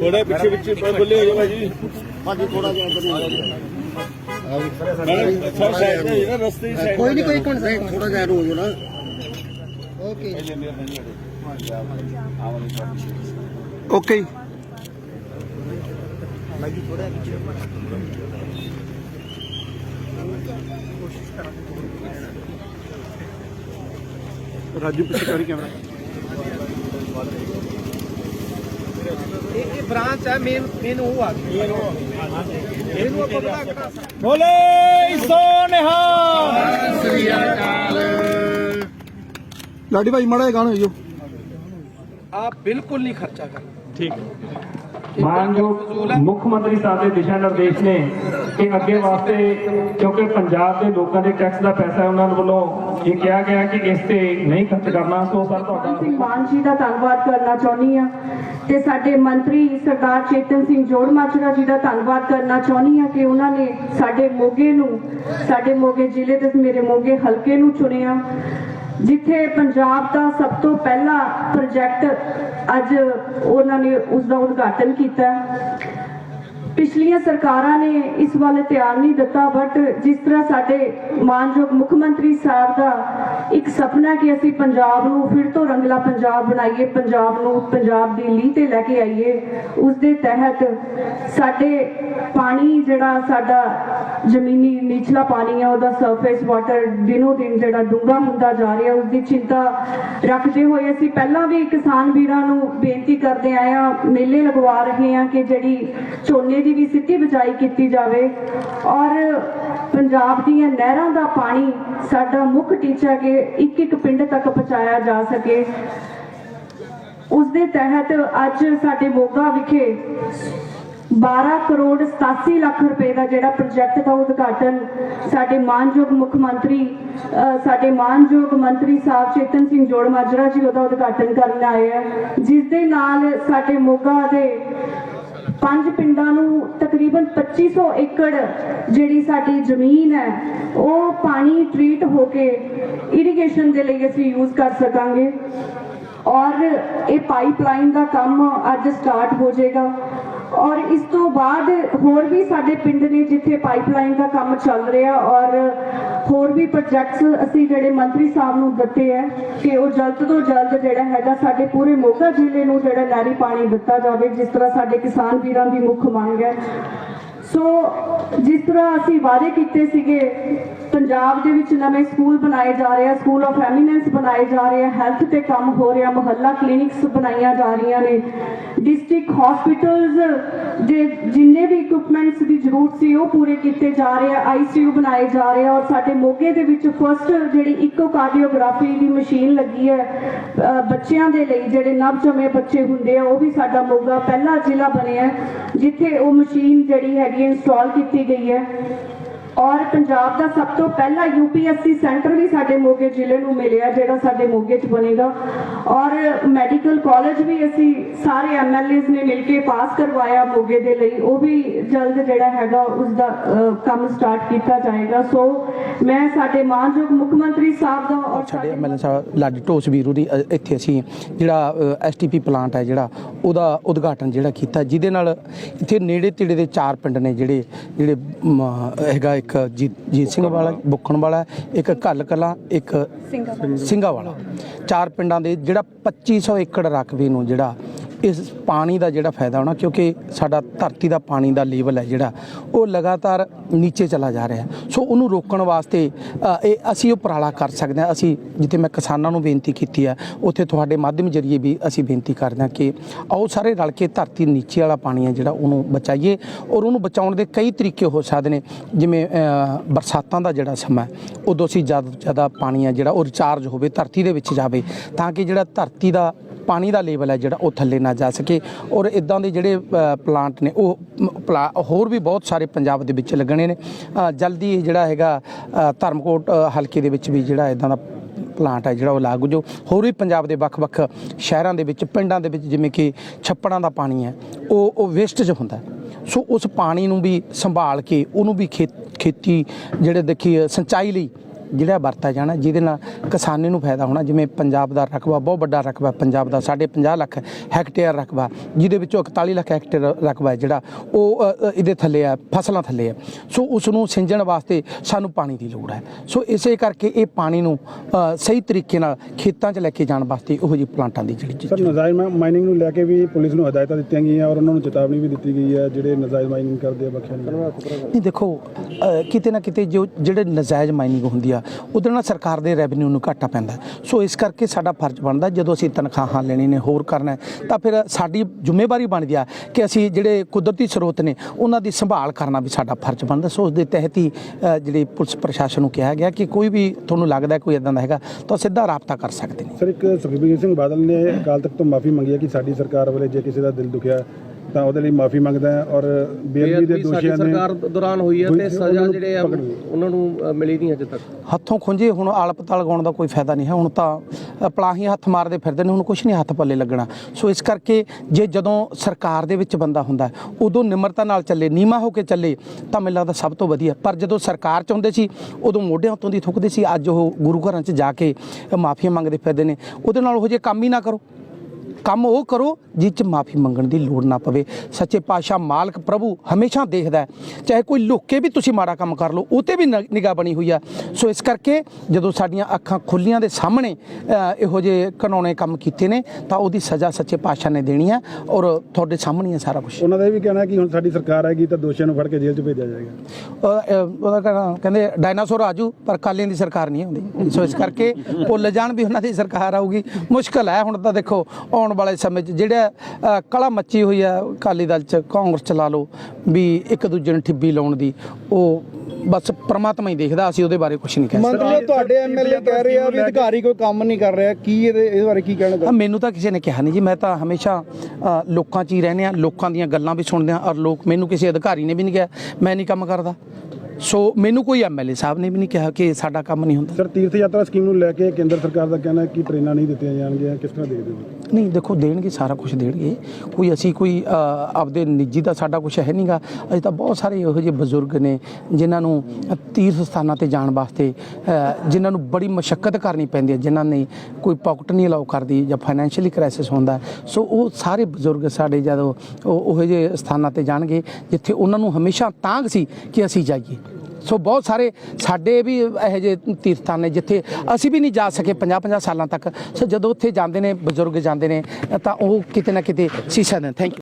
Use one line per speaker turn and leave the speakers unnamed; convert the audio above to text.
ਥੋੜੇ ਪਿੱਛੇ ਪਿੱਛੇ ਬੱਲੇ ਹੋ ਜਾਓ ਭਾਜੀ
ਭਾਜੀ ਥੋੜਾ ਜਿਹਾ ਇੱਧਰ ਨੂੰ
ਮੈਡਮ ਸਰ ਸਾਈਡ ਤੇ ਨਾ ਰਸਤੇ ਦੀ ਸਾਈਡ
ਕੋਈ ਨਹੀਂ ਕੋਈ ਕੋਣ ਥੋੜਾ ਜਿਹਾ ਹੋ ਜਾਓ ਨਾ। ਓਕੇ।
ਓਕੇ ਜੀ ਰਾਜੂ ਪਿੱਛੇ ਕਰੀ ਕੈਮਰਾ
ਇਹ ਬ੍ਰਾਂਚ ਹੈ ਮੇਨ ਮੇਨ ਉਹ ਆ ਇਹਨੂੰ ਆਪਾਂ ਬਣਾ ਕੇ
ਬੋਲੇ ਸੋ ਨਿਹਾਲ।
ਲਾਡੀ ਭਾਈ ਮੜਾ ਗਾਣਾ ਜੋ
ਆਪ ਬਿਲਕੁਲ ਨਹੀਂ ਖਰਚਾ ਕਰ
ਮਾਨਯੋਗ ਮੁੱਖ ਮੰਤਰੀ ਸਾਹਿਬ ਦੇ ਦਿਸ਼ਾ ਨਿਰਦੇਸ਼ ਨੇ ਕਿ ਅੱਗੇ ਵਾਸਤੇ, ਕਿਉਂਕਿ ਪੰਜਾਬ ਦੇ ਲੋਕਾਂ ਦੇ ਟੈਕਸ ਦਾ ਪੈਸਾ ਉਹਨਾਂ ਵੱਲੋਂ ਇਹ ਕਿਹਾ ਗਿਆ ਕਿ ਇਸ ਤੇ ਨਹੀਂ ਖਰਚ ਕਰਨਾ। ਸੋ ਸਰ, ਤੁਹਾਡਾ
ਸਿੰਘ ਮਾਨ ਜੀ ਦਾ ਧੰਨਵਾਦ ਕਰਨਾ ਚਾਹੁੰਦੀ ਆ ਤੇ ਸਾਡੇ ਮੰਤਰੀ ਸਰਦਾਰ ਚੇਤਨ ਸਿੰਘ ਜੋੜ ਮਾਜਰਾ ਜੀ ਦਾ ਧੰਨਵਾਦ ਕਰਨਾ ਚਾਹੁੰਦੀ ਆ ਕਿ ਉਹਨਾਂ ਨੇ ਸਾਡੇ ਮੋਗੇ ਨੂੰ, ਸਾਡੇ ਮੋਗੇ ਜ਼ਿਲ੍ਹੇ ਦੇ ਮੇਰੇ ਮੋਗੇ ਹਲਕੇ ਨੂੰ ਚੁਣਿਆ, ਜਿੱਥੇ ਪੰਜਾਬ ਦਾ ਸਭ ਤੋਂ ਪਹਿਲਾ ਪ੍ਰੋਜੈਕਟ ਅੱਜ ਉਹਨਾਂ ਨੇ ਉਸ ਦਾ ਉਦਘਾਟਨ ਕੀਤਾ। ਪਿਛਲੀਆਂ ਸਰਕਾਰਾਂ ਨੇ ਇਸ ਵੱਲ ਧਿਆਨ ਨਹੀਂ ਦਿੱਤਾ ਬਟ ਜਿਸ ਤਰ੍ਹਾਂ ਸਾਡੇ ਮਾਨਯੋਗ ਮੁੱਖ ਮੰਤਰੀ ਸਾਹਿਬ ਦਾ ਇੱਕ ਸੁਪਨਾ ਕਿ ਅਸੀਂ ਪੰਜਾਬ ਨੂੰ ਫਿਰ ਤੋਂ ਰੰਗਲਾ ਪੰਜਾਬ ਬਣਾਈਏ, ਪੰਜਾਬ ਨੂੰ ਪੰਜਾਬ ਦੀ ਲੀਹ ਤੇ ਲੈ ਕੇ ਆਈਏ, ਉਸ ਦੇ ਤਹਿਤ ਸਾਡੇ ਪਾਣੀ ਜਿਹੜਾ ਸਾਡਾ ਜ਼ਮੀਨੀ ਨੀਚਲਾ ਪਾਣੀ ਹੈ, ਉਹਦਾ ਸਰਫੇਸ ਵਾਟਰ ਦਿਨੋ ਦਿਨ ਜਿਹੜਾ ਡੂੰਘਾ ਹੁੰਦਾ ਜਾ ਰਿਹਾ, ਉਸ ਦੀ ਚਿੰਤਾ ਰੱਖਦੇ ਹੋਏ ਅਸੀਂ ਪਹਿਲਾਂ ਵੀ ਕਿਸਾਨ ਵੀਰਾਂ ਨੂੰ ਬੇਨਤੀ ਕਰਦੇ ਆਏ ਹਾਂ, ਮੇਲੇ ਲਗਵਾ ਰਹੇ ਹਾਂ ਕਿ ਜਿਹੜੀ ਝੋਨੇ ਦੀ ਵੀ ਸਿੱਧੀ ਬਿਜਾਈ ਕੀਤੀ ਜਾਵੇ ਔਰ ਪੰਜਾਬ ਦੀਆਂ ਨਹਿਰਾਂ ਦਾ ਪਾਣੀ ਸਾਡਾ ਮੁੱਖ ਟੀਚਾ ਕਿ ਇੱਕ ਇੱਕ ਪਿੰਡ ਤੱਕ ਪਹੁੰਚਾਇਆ ਜਾ ਸਕੇ। ਉਸ ਦੇ ਤਹਿਤ ਅੱਜ ਸਾਡੇ ਮੋਗਾ ਵਿਖੇ 12 ਕਰੋੜ 87 ਲੱਖ ਰੁਪਏ ਦਾ ਜਿਹੜਾ ਪ੍ਰੋਜੈਕਟ ਦਾ ਉਦਘਾਟਨ ਸਾਡੇ ਮਾਨਯੋਗ ਮੁੱਖ ਮੰਤਰੀ ਅ, ਸਾਡੇ ਮਾਨਯੋਗ ਮੰਤਰੀ ਸਾਹਿਬ ਚੇਤਨ ਸਿੰਘ ਜੋੜ ਮਾਜਰਾ ਜੀ ਉਹਦਾ ਉਦਘਾਟਨ ਕਰਨ ਆਏ ਆ। ਜਿਸ ਦੇ ਨਾਲ ਸਾਡੇ ਮੋਗਾ ਦੇ ਪੰਜ ਪਿੰਡਾਂ ਨੂੰ ਤਕਰੀਬਨ 2500 ਏਕੜ ਜਿਹੜੀ ਸਾਡੀ ਜ਼ਮੀਨ ਹੈ, ਉਹ ਪਾਣੀ ਟ੍ਰੀਟ ਹੋ ਕੇ ਇਰੀਗੇਸ਼ਨ ਦੇ ਲਈ ਅਸੀਂ ਯੂਜ਼ ਕਰ ਸਕਾਂਗੇ। ਔਰ ਇਹ ਪਾਈਪਲਾਈਨ ਦਾ ਕੰਮ ਅੱਜ ਸਟਾਰਟ ਹੋ ਜਾਏਗਾ। ਔਰ ਇਸ ਤੋਂ ਬਾਅਦ ਹੋਰ ਵੀ ਸਾਡੇ ਪਿੰਡ ਨੇ ਜਿੱਥੇ ਪਾਈਪਲਾਈਨ ਦਾ ਕੰਮ ਚੱਲ ਰਿਹਾ ਔਰ ਹੋਰ ਵੀ ਪ੍ਰੋਜੈਕਟਸ ਅਸੀਂ ਜਿਹੜੇ ਮੰਤਰੀ ਸਾਹਿਬ ਨੂੰ ਦਿੱਤੇ ਹੈ ਕਿ ਉਹ ਜਲਦ ਤੋਂ ਜਲਦ ਜਿਹੜਾ ਹੈਗਾ ਸਾਡੇ ਪੂਰੇ ਮੋਗਾ ਜ਼ਿਲ੍ਹੇ ਨੂੰ ਜਿਹੜਾ ਨਹਿਰੀ ਪਾਣੀ ਦਿੱਤਾ ਜਾਵੇ, ਜਿਸ ਤਰ੍ਹਾਂ ਸਾਡੇ ਕਿਸਾਨ ਵੀਰਾਂ ਦੀ ਮੁੱਖ ਮੰਗ ਹੈ। ਸੋ ਜਿਸ ਤਰ੍ਹਾਂ ਅਸੀਂ ਵਾਅਦੇ ਕੀਤੇ ਸੀਗੇ ਪੰਜਾਬ ਦੇ ਵਿੱਚ ਨਵੇਂ ਸਕੂਲ ਬਣਾਏ ਜਾ ਰਹੇ ਆ ਸਕੂਲ ਆਫ ਐਮੀਨੈਂਸ ਬਣਾਏ ਜਾ ਰਹੇ ਆ ਹੈਲਥ ਤੇ ਕੰਮ ਹੋ ਰਿਹਾ, ਮੁਹੱਲਾ ਕਲੀਨਿਕਸ ਬਣਾਈਆਂ ਜਾ ਰਹੀਆਂ ਨੇ। ਡਿਸਟ੍ਰਿਕਟ ਹਸਪੀਟਲਸ ਦੇ ਜਿੰਨੇ ਵੀ ਇਕਵਿਪਮੈਂਟਸ ਦੀ ਜ਼ਰੂਰਤ ਸੀ, ਉਹ ਪੂਰੇ ਕੀਤੇ ਜਾ ਰਹੇ ਆ ਆਈਸੀਯੂ ਬਣਾਏ ਜਾ ਰਹੇ ਆ ਔਰ ਸਾਡੇ ਮੋਗੇ ਦੇ ਵਿੱਚ ਫਸਟ ਜਿਹੜੀ ਇਕੋ ਕਾਰਡੀਓਗ੍ਰਾਫੀ ਦੀ ਮਸ਼ੀਨ ਲੱਗੀ ਹੈ ਬੱਚਿਆਂ ਦੇ ਲਈ ਜਿਹੜੇ ਨਵ ਜੰਮੇ ਬੱਚੇ ਹੁੰਦੇ ਆ, ਉਹ ਵੀ ਸਾਡਾ ਮੋਗਾ ਪਹਿਲਾ ਜ਼ਿਲ੍ਹਾ ਬਣਿਆ, ਜਿੱਥੇ ਉਹ ਮਸ਼ੀਨ ਜਿਹੜੀ ਹੈਗੀ ਇੰਸਟਾਲ ਕੀਤੀ ਗਈ ਹੈ। ਔਰ ਪੰਜਾਬ ਦਾ ਸਭ ਤੋਂ ਪਹਿਲਾ ਯੂਪੀਐਸਸੀ ਸੈਂਟਰ ਵੀ ਸਾਡੇ ਮੋਗੇ ਜ਼ਿਲ੍ਹੇ ਨੂੰ ਮਿਲਿਆ ਜਿਹੜਾ ਸਾਡੇ ਮੋਗੇ 'ਚ ਬਣੇਗਾ। ਔਰ ਮੈਡੀਕਲ ਕਾਲਜ ਵੀ ਅਸੀਂ ਸਾਰੇ ਐਮਐਲਏਸ ਨੇ ਮਿਲ ਕੇ ਪਾਸ ਕਰਵਾਇਆ ਮੋਗੇ ਦੇ ਲਈ। ਉਹ ਵੀ ਜਲਦ ਜਿਹੜਾ ਹੈਗਾ ਉਸ ਦਾ ਕੰਮ ਸਟਾਰਟ ਕੀਤਾ ਜਾਏਗਾ। ਸੋ ਮੈਂ ਸਾਡੇ ਮਾਨਯੋਗ ਮੁੱਖ ਮੰਤਰੀ ਸਾਹਿਬ ਦਾ ਔਰ
ਸਾਡੇ ਐਮਐਲਏ ਸਾਹਿਬ ਲਾਡੀ ਢੋਸ ਵੀਰੂ ਦੀ ਇੱਥੇ ਅਸੀਂ ਜਿਹੜਾ ਐਸਟੀਪੀ ਪਲਾਂਟ ਹੈ ਜਿਹੜਾ ਉਹਦਾ ਉਦਘਾਟਨ ਜਿਹੜਾ ਕੀਤਾ ਜਿਹਦੇ ਨਾਲ ਇੱਥੇ ਨੇੜੇ ਤੇੜੇ ਦੇ ਚਾਰ ਪਿੰਡ ਨੇ ਜਿਹੜੇ ਜਿਹੜੇ ਹੈਗਾ ਇੱਕ ਜੀਤ ਜੀਤ ਸਿੰਘ ਵਾਲਾ ਬੁੱਖਣ ਵਾਲਾ। ਇੱਕ ਘੱਲ ਕਲਾਂ ਇੱਕ ਸਿੰਘਾ ਵਾਲਾ ਚਾਰ ਪਿੰਡਾਂ ਦੇ ਜਿਹੜਾ 2500 ਏਕੜ ਰਕਬੇ ਨੂੰ ਜਿਹੜਾ ਇਸ ਪਾਣੀ ਦਾ ਜਿਹੜਾ ਫਾਇਦਾ ਹੋਣਾ, ਕਿਉਂਕਿ ਸਾਡਾ ਧਰਤੀ ਦਾ ਪਾਣੀ ਦਾ ਲੈਵਲ ਹੈ ਜਿਹੜਾ, ਉਹ ਲਗਾਤਾਰ ਨੀਚੇ ਚਲਾ ਜਾ ਰਿਹਾ। ਸੋ ਉਹਨੂੰ ਰੋਕਣ ਵਾਸਤੇ ਇਹ ਅਸੀਂ ਉਪਰਾਲਾ ਕਰ ਸਕਦੇ ਹਾਂ। ਅਸੀਂ ਜਿੱਥੇ ਮੈਂ ਕਿਸਾਨਾਂ ਨੂੰ ਬੇਨਤੀ ਕੀਤੀ ਹੈ, ਉੱਥੇ ਤੁਹਾਡੇ ਮਾਧਿਅਮ ਜਰੀਏ ਵੀ ਅਸੀਂ ਬੇਨਤੀ ਕਰਦੇ ਹਾਂ ਕਿ ਆਓ ਸਾਰੇ ਰਲ ਕੇ ਧਰਤੀ ਨੀਚੇ ਵਾਲਾ ਪਾਣੀ ਹੈ ਜਿਹੜਾ, ਉਹਨੂੰ ਬਚਾਈਏ ਔਰ ਉਹਨੂੰ ਬਚਾਉਣ ਦੇ ਕਈ ਤਰੀਕੇ ਹੋ ਸਕਦੇ ਨੇ। ਜਿਵੇਂ ਬਰਸਾਤਾਂ ਦਾ ਜਿਹੜਾ ਸਮਾਂ ਉਦੋਂ ਅਸੀਂ ਜ਼ਿਆਦਾ ਤੋਂ ਜ਼ਿਆਦਾ ਪਾਣੀ ਹੈ ਜਿਹੜਾ, ਉਹ ਰਿਚਾਰਜ ਹੋਵੇ, ਧਰਤੀ ਦੇ ਵਿੱਚ ਜਾਵੇ, ਤਾਂ ਕਿ ਜਿਹੜਾ ਧਰਤੀ ਦਾ ਪਾਣੀ ਦਾ ਲੈਵਲ ਹੈ ਜਿਹੜਾ ਉਹ ਥੱਲੇ ਨਾ ਜਾ ਸਕੇ ਔਰ ਇਦਾਂ ਦੇ ਜਿਹੜੇ ਪਲਾਂਟ ਨੇ ਉਹ ਪਲਾ- ਹੋਰ ਵੀ ਬਹੁਤ ਸਾਰੇ ਪੰਜਾਬ ਦੇ ਵਿੱਚ ਲੱਗਣੇ ਨੇ। ਜਲਦੀ ਜਿਹੜਾ ਹੈਗਾ ਧਰਮਕੋਟ ਹਲਕੇ ਦੇ ਵਿੱਚ ਵੀ ਜਿਹੜਾ ਇਦਾਂ ਦਾ ਪਲਾਂਟ ਹੈ ਜਿਹੜਾ ਉਹ ਲਾਗੂ ਜੋ ਹੋਰ ਵੀ ਪੰਜਾਬ ਦੇ ਵੱਖ-ਵੱਖ ਸ਼ਹਿਰਾਂ ਦੇ ਵਿੱਚ, ਪਿੰਡਾਂ ਦੇ ਵਿੱਚ ਜਿਵੇਂ ਕਿ ਛੱਪੜਾਂ ਦਾ ਪਾਣੀ ਹੈ, ਉਹ ਉਹ ਵੇਸਟੇਜ ਹੁੰਦਾ ਸੋ ਉਸ ਪਾਣੀ ਨੂੰ ਵੀ ਸੰਭਾਲ ਕੇ ਉਹਨੂੰ ਵੀ ਖੇਤ ਖੇਤੀ, ਜਿਹੜੇ ਦੇਖੀ ਸਿੰਚਾਈ ਲਈ ਜਿਹੜਾ ਵਰਤਿਆ ਜਾਣਾ ਜਿਹਦੇ ਨਾਲ ਕਿਸਾਨੀ ਨੂੰ ਫਾਇਦਾ ਹੋਣਾ ਜਿਵੇਂ ਪੰਜਾਬ ਦਾ ਰਕਬਾ ਬਹੁਤ ਵੱਡਾ ਰਕਬਾ ਪੰਜਾਬ ਦਾ ਸਾਡੇ 50 ਲੱਖ ਹੈਕਟੇਅਰ ਰਕਬਾ ਜਿਹਦੇ ਵਿੱਚੋਂ 41 ਲੱਖ ਹੈਕਟੇਅਰ ਰਕਬਾ ਹੈ ਜਿਹੜਾ ਉਹ ਇਹਦੇ ਥੱਲੇ ਆ ਫਸਲਾਂ ਥੱਲੇ ਆ ਸੋ ਉਸ ਨੂੰ ਸਿੰਜਣ ਵਾਸਤੇ ਸਾਨੂੰ ਪਾਣੀ ਦੀ ਲੋੜ ਹੈ। ਸੋ ਇਸੇ ਕਰਕੇ ਇਹ ਪਾਣੀ ਨੂੰ ਸਹੀ ਤਰੀਕੇ ਨਾਲ ਖੇਤਾਂ 'ਚ ਲੈ ਕੇ ਜਾਣ ਵਾਸਤੇ ਉਹੋ ਜਿਹੀ ਪਲਾਂਟਾਂ ਦੀ ਜਿਹੜੀ
ਸਰ ਨਜਾਇਜ਼ ਮਾਈਨਿੰਗ ਨੂੰ ਲੈ ਕੇ ਵੀ ਪੁਲਿਸ ਨੂੰ ਹਦਾਇਤਾਂ ਦਿੱਤੀਆਂ ਗਈਆਂ ਔਰ ਉਹਨਾਂ ਨੂੰ ਚੇਤਾਵਨੀ ਵੀ ਦਿੱਤੀ ਗਈ ਹੈ ਜਿਹੜੇ ਨਜਾਇਜ਼ ਮਾਈਨਿੰਗ ਕਰਦੇ ਆ ਬਖਸ਼ਿਆ ਨਹੀਂ
ਦੇਖੋ ਕਿਤੇ ਨਾ ਕਿਤੇ ਜੋ ਜਿਹੜੇ ਨਜਾਇਜ਼ ਮਾਈਨਿੰਗ ਹੁੰਦੀ ਆ ਉਹਦੇ ਨਾਲ ਸਰਕਾਰ ਦੇ ਰੈਵਨਿਊ ਨੂੰ ਘਾਟਾ ਪੈਂਦਾ ਸੋ ਇਸ ਕਰਕੇ ਸਾਡਾ ਫਰਜ਼ ਬਣਦਾ ਜਦੋਂ ਅਸੀਂ ਤਨਖਾਹਾਂ ਲੈਣੀ ਨੇ, ਹੋਰ ਕਰਨਾ ਤਾਂ ਫਿਰ ਸਾਡੀ ਜ਼ਿੰਮੇਵਾਰੀ ਬਣਦੀ ਆ ਕਿ ਅਸੀਂ ਜਿਹੜੇ ਕੁਦਰਤੀ ਸਰੋਤ ਨੇ, ਉਹਨਾਂ ਦੀ ਸੰਭਾਲ ਕਰਨਾ ਵੀ ਸਾਡਾ ਫਰਜ਼ ਬਣਦਾ ਸੋ ਉਸ ਦੇ ਤਹਿਤ ਹੀ ਜਿਹੜੀ ਪੁਲਿਸ ਪ੍ਰਸ਼ਾਸਨ ਨੂੰ ਕਿਹਾ ਗਿਆ ਕਿ ਕੋਈ ਵੀ ਤੁਹਾਨੂੰ ਲੱਗਦਾ ਕੋਈ ਇਦਾਂ ਦਾ ਹੈਗਾ, ਤਾਂ ਸਿੱਧਾ ਰਾਬਤਾ ਕਰ ਸਕਦੇ ਨੇ।
ਸਰ, ਇੱਕ ਸੁਖਬੀਰ ਸਿੰਘ ਬਾਦਲ ਨੇ ਅਕਾਲ ਤਖਤ ਤੋਂ ਮਾਫੀ ਮੰਗੀ ਹੈ ਕਿ ਸਾਡੀ ਸਰਕਾਰ ਵੱਲੋਂ ਜੇ ਕਿਸੇ ਦਾ ਦਿਲ ਦੁਖਿਆ ਤਾਂ ਉਹਦੇ ਲਈ ਮਾਫੀ ਮੰਗਦਾ ਹੈ ਔਰ ਬੇਅਦਬੀ ਦੇ ਦੋਸ਼ੀਆਂ ਨੇ
ਸਰਕਾਰ ਦੌਰਾਨ ਹੋਈ ਹੈ ਤੇ ਸਜ਼ਾ ਜਿਹੜੇ ਆ। ਉਹਨਾਂ ਨੂੰ ਮਿਲੀ ਨਹੀਂ ਅਜੇ ਤੱਕ।
ਹੱਥੋਂ ਖੁੰਝੇ ਹੁਣ ਆਲ ਪਤਾਲ ਲਗਾਉਣ ਦਾ ਕੋਈ ਫਾਇਦਾ ਨਹੀਂ ਹੈ। ਹੁਣ ਤਾਂ ਪਲਾਹੀ ਹੱਥ ਮਾਰਦੇ ਫਿਰਦੇ ਨੇ ਹੁਣ ਕੁਝ ਨਹੀਂ ਹੱਥ ਪੱਲੇ ਲੱਗਣਾ। ਸੋ ਇਸ ਕਰਕੇ ਜੇ ਜਦੋਂ ਸਰਕਾਰ ਦੇ ਵਿੱਚ ਬੰਦਾ ਹੁੰਦਾ ਹੈ, ਉਦੋਂ ਨਿਮਰਤਾ ਨਾਲ ਚੱਲੇ ਨੀਮਾ ਹੋ ਕੇ ਚੱਲੇ ਤਾਂ ਮੈਨੂੰ ਲੱਗਦਾ ਸਭ ਤੋਂ ਵਧੀਆ। ਪਰ ਜਦੋਂ ਸਰਕਾਰ ਚ ਹੁੰਦੇ ਸੀ ਉਦੋਂ ਮੋਢਿਆਂ ਉੱਤੋਂ ਦੀ ਥੁੱਕਦੇ ਸੀ। ਅੱਜ ਉਹ ਗੁਰੂ ਘਰਾਂ 'ਚ ਜਾ ਕੇ ਮਾਫੀਆਂ ਮੰਗਦੇ ਫਿਰਦੇ ਨੇ। ਉਹਦੇ ਨਾਲ ਉਹ ਜੇ ਕੰਮ ਹੀ ਨਾ ਕਰੋ। ਕੰਮ ਉਹ ਕਰੋ ਜਿਸ 'ਚ ਮਾਫੀ ਮੰਗਣ ਦੀ ਲੋੜ ਨਾ ਪਵੇ। ਸੱਚੇ ਪਾਤਸ਼ਾਹ ਮਾਲਕ ਪ੍ਰਭੂ ਹਮੇਸ਼ਾ ਦੇਖਦਾ ਚਾਹੇ ਕੋਈ ਲੁੱਕ ਕੇ ਵੀ ਤੁਸੀਂ ਮਾੜਾ ਕੰਮ ਕਰ ਲਓ ਉਹ ਤੇ ਵੀ ਨਿਗਾਹ ਬਣੀ ਹੋਈ ਆ। ਸੋ ਇਸ ਕਰਕੇ ਜਦੋਂ ਸਾਡੀਆਂ ਅੱਖਾਂ ਖੁੱਲੀਆਂ ਦੇ ਸਾਹਮਣੇ ਇਹੋ ਜਿਹੇ ਕਾਨੂੰਨੇ ਕੰਮ ਕੀਤੇ ਨੇ ਤਾਂ ਉਹਦੀ ਸਜ਼ਾ ਸੱਚੇ ਪਾਤਸ਼ਾਹ ਨੇ ਦੇਣੀ ਹੈ ਔਰ ਤੁਹਾਡੇ ਸਾਹਮਣੇ ਹੈ ਸਾਰਾ ਕੁਝ
ਉਹਨਾਂ ਦਾ ਇਹ ਵੀ ਕਹਿਣਾ ਕਿ ਹੁਣ ਸਾਡੀ ਸਰਕਾਰ ਆਏਗੀ ਤਾਂ ਦੋਸ਼ੀਆਂ ਨੂੰ ਫੜ ਕੇ ਜੇਲ੍ਹ 'ਚ ਭੇਜਿਆ ਜਾਏਗਾ।
ਉਹਦਾ ਕਹਿਣਾ ਕਹਿੰਦੇ ਡਾਇਨਾਸੌਰ ਆਜੂ ਪਰ ਕਾਲੀਆਂ ਦੀ ਸਰਕਾਰ ਨਹੀਂ ਆਉਂਦੀ। ਸੋ ਇਸ ਕਰਕੇ ਭੁੱਲ ਜਾਣ ਵੀ ਉਹਨਾਂ ਦੀ ਸਰਕਾਰ ਆਊਗੀ। ਮੁਸ਼ਕਲ ਹੈ ਹੁਣ ਤਾਂ ਦੇਖੋ ਆਉਣ ਵਾਲੇ ਸਮੇਂ 'ਚ ਜਿਹੜਾ ਕਲਾ ਮੱਚੀ ਹੋਈ ਆ ਅਕਾਲੀ ਦਲ 'ਚ ਕਾਂਗਰਸ 'ਚ ਲਾ ਲਓ ਵੀ ਇੱਕ ਦੂਜੇ ਨੂੰ ਠਿੱਬੀ ਲਾਉਣ ਦੀ ਉਹ ਬਸ ਪ੍ਰਮਾਤਮਾ ਹੀ ਦੇਖਦਾ ਅਸੀਂ ਉਹਦੇ ਬਾਰੇ ਕੁਝ ਨਹੀਂ ਕਹਿ ਸਕਦੇ।
ਮੰਤਰੀ ਤੁਹਾਡੇ ਐਮਐਲਏ ਕਹਿ ਰਹੇ ਆ ਵੀ ਅਧਿਕਾਰੀ ਕੋਈ ਕੰਮ ਨਹੀਂ ਕਰ ਰਿਹਾ ਕੀ ਇਹਦੇ ਇਹਦੇ ਬਾਰੇ ਕੀ ਕਹਿਣਾ
ਹਾਂ, ਮੈਨੂੰ ਤਾਂ ਕਿਸੇ ਨੇ ਕਿਹਾ ਨਹੀਂ ਜੀ ਮੈਂ ਤਾਂ ਹਮੇਸ਼ਾ ਲੋਕਾਂ 'ਚ ਹੀ ਰਹਿੰਦੇ ਆ ਲੋਕਾਂ ਦੀਆਂ ਗੱਲਾਂ ਵੀ ਸੁਣਦੇ ਆ ਔਰ ਲੋਕ ਮੈਨੂੰ ਕਿਸੇ ਅਧਿਕਾਰੀ ਨੇ ਵੀ ਨਹੀਂ ਕਿਹਾ ਮੈਂ ਨਹੀਂ ਕੰਮ ਕਰਦਾ। ਸੋ ਮੈਨੂੰ ਕੋਈ ਐਮਐਲਏ ਸਾਹਿਬ ਨੇ ਵੀ ਨਹੀਂ ਕਿਹਾ ਕਿ ਸਾਡਾ ਕੰਮ ਨਹੀਂ ਹੁੰਦਾ।
ਸਰ ਤੀਰਥ ਯਾਤਰਾ ਸਕੀਮ ਨੂੰ ਲੈ ਕੇ ਕੇਂਦਰ ਸਰਕਾਰ ਦਾ ਕਹਿਣਾ ਹੈ ਕਿ ਟ੍ਰੇਨਾਂ ਨਹੀਂ ਦਿੱਤੀਆਂ ਜਾਣਗੀਆਂ ਕਿਸ ਤਰ੍ਹਾਂ ਦੇਖਦੇ ਹੋ?
ਨਹੀਂ ਦੇਖੋ ਦੇਣਗੇ ਸਾਰਾ ਕੁਝ ਦੇਣਗੇ। ਕੋਈ ਅਸੀਂ ਕੋਈ ਆਪਦੇ ਨਿੱਜੀ ਦਾ ਸਾਡਾ ਕੁਝ ਹੈ ਨਹੀਂਗਾ। ਅਜੇ ਤਾਂ ਬਹੁਤ ਸਾਰੇ ਇਹੋ ਜਿਹੇ ਬਜ਼ੁਰਗ ਨੇ ਜਿਨ੍ਹਾਂ ਨੂੰ ਤੀਰਥ ਸਥਾਨਾਂ ਤੇ ਜਾਣ ਵਾਸਤੇ ਜਿਨ੍ਹਾਂ ਨੂੰ ਬੜੀ ਮਸ਼ੱਕਤ ਕਰਨੀ ਪੈਂਦੀ ਹੈ ਜਿਨ੍ਹਾਂ ਨੇ ਕੋਈ ਪਾਕਟ ਨਹੀਂ ਅਲਾਉ ਕਰਦੀ ਜਾਂ ਫਾਈਨੈਂਸ਼ੀਅਲੀ ਕ੍ਰਾਈਸਿਸ ਹੁੰਦਾ। ਸੋ ਉਹ ਸਾਰੇ ਬਜ਼ੁਰਗ ਸਾਡੇ ਜਦੋਂ ਉਹ ਉਹੋ ਜਿਹੇ ਸਥਾਨਾਂ ਤੇ ਜਾਣਗੇ ਜਿੱਥੇ ਉਹਨਾਂ ਨੂੰ ਹਮੇਸ਼ਾ ਤਾਂਗ ਸੀ ਕਿ ਅਸੀਂ ਜਾਈਏ। ਸੋ ਬਹੁਤ ਸਾਰੇ ਸਾਡੇ ਵੀ ਇਹੋ ਜਿਹੇ ਤੀਰਥਾਂ ਨੇ ਜਿੱਥੇ ਅਸੀਂ ਵੀ ਨਹੀਂ ਜਾ ਸਕੇ 50 50 ਸਾਲਾਂ ਤੱਕ। ਸੋ ਜਦੋਂ ਉੱਥੇ ਜਾਂਦੇ ਨੇ, ਬਜ਼ੁਰਗ ਜਾਂਦੇ ਨੇ, ਤਾਂ ਉਹ ਕਿਤੇ ਨਾ ਕਿਤੇ ਸੀਸਾ ਦਿੰਦੇ ਥੈਂਕ ਯੂ